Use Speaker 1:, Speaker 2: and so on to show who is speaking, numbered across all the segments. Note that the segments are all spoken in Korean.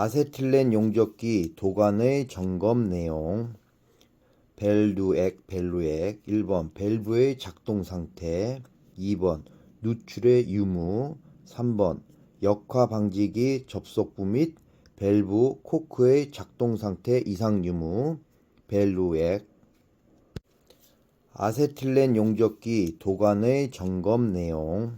Speaker 1: 아세틸렌 용접기 도관의 점검 내용. 벨루액 벨루액. 1번 밸브의 작동 상태. 2번 누출의 유무. 3번 역화 방지기 접속부 및 밸브 코크의 작동 상태 이상 유무. 벨루액. 아세틸렌 용접기 도관의 점검 내용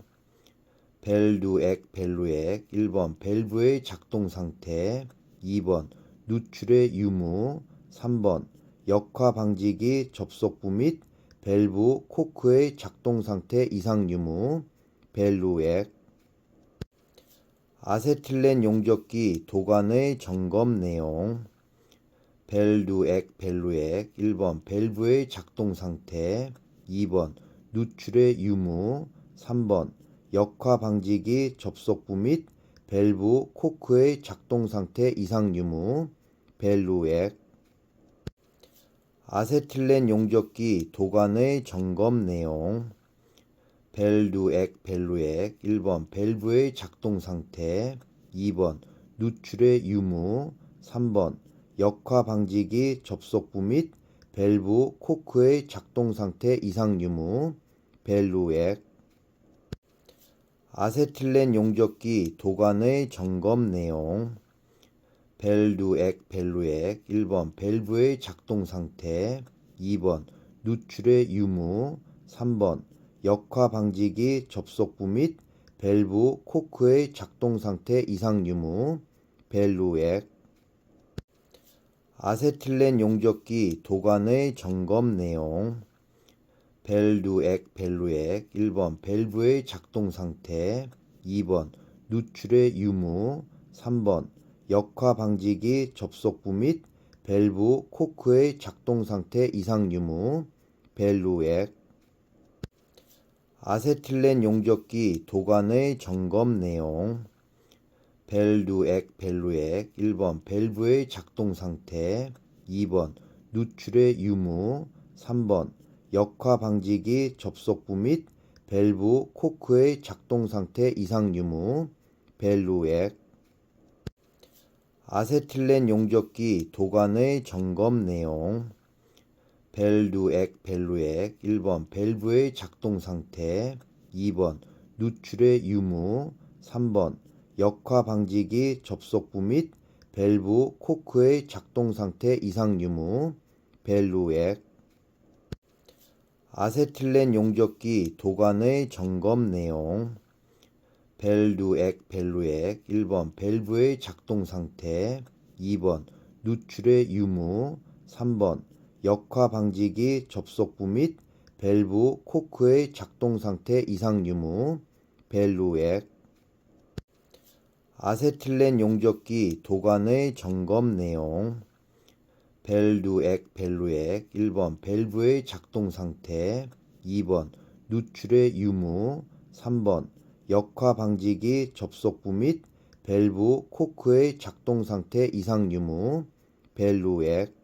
Speaker 1: 벨루액 벨루액. 1번 밸브의 작동 상태. 2번 누출의 유무. 3번 역화 방지기 접속부 및 밸브 코크의 작동 상태 이상 유무. 벨루액. 아세틸렌 용접기 도관의 점검 내용. 벨루액 벨루액. 1번 밸브의 작동 상태. 2번 누출의 유무. 3번 역화 방지기 접속부 및 밸브 코크의 작동 상태 이상 유무 벨루액. 아세틸렌 용접기 도관의 점검 내용. 벨루액 벨루액. 1번 밸브의 작동 상태. 2번 누출의 유무. 3번 역화 방지기 접속부 및 밸브 코크의 작동 상태 이상 유무 벨루액 아세틸렌 용접기 도관의 점검 내용. 벨루액 벨루액. 1번 밸브의 작동 상태. 2번 누출의 유무. 3번 역화 방지기 접속부 및 밸브 코크의 작동 상태 이상 유무. 벨루액. 아세틸렌 용접기 도관의 점검 내용 벨루액 벨루액. 1번 밸브의 작동 상태. 2번 누출의 유무. 3번 역화 방지기 접속부 및 밸브 코크의 작동 상태 이상 유무. 벨루액. 아세틸렌 용접기 도관의 점검 내용. 벨루액 벨루액. 1번 밸브의 작동 상태. 2번 누출의 유무. 3번 역화 방지기 접속부 및 밸브 코크의 작동 상태 이상 유무 벨루액. 아세틸렌 용접기 도관의 점검 내용. 벨루액 벨루액. 1번 밸브의 작동 상태. 2번 누출의 유무. 3번 역화 방지기 접속부 및 밸브 코크의 작동 상태 이상 유무 벨루액 아세틸렌 용접기 도관의 점검 내용. 벨루액 벨루액. 1번 밸브의 작동 상태. 2번 누출의 유무. 3번 역화 방지기 접속부 및 밸브 코크의 작동 상태 이상 유무. 벨루액. 아세틸렌 용접기 도관의 점검 내용 벨루액 벨루액. 1번 밸브의 작동 상태. 2번 누출의 유무. 3번 역화 방지기 접속부 및 밸브 코크의 작동 상태 이상 유무. 벨루액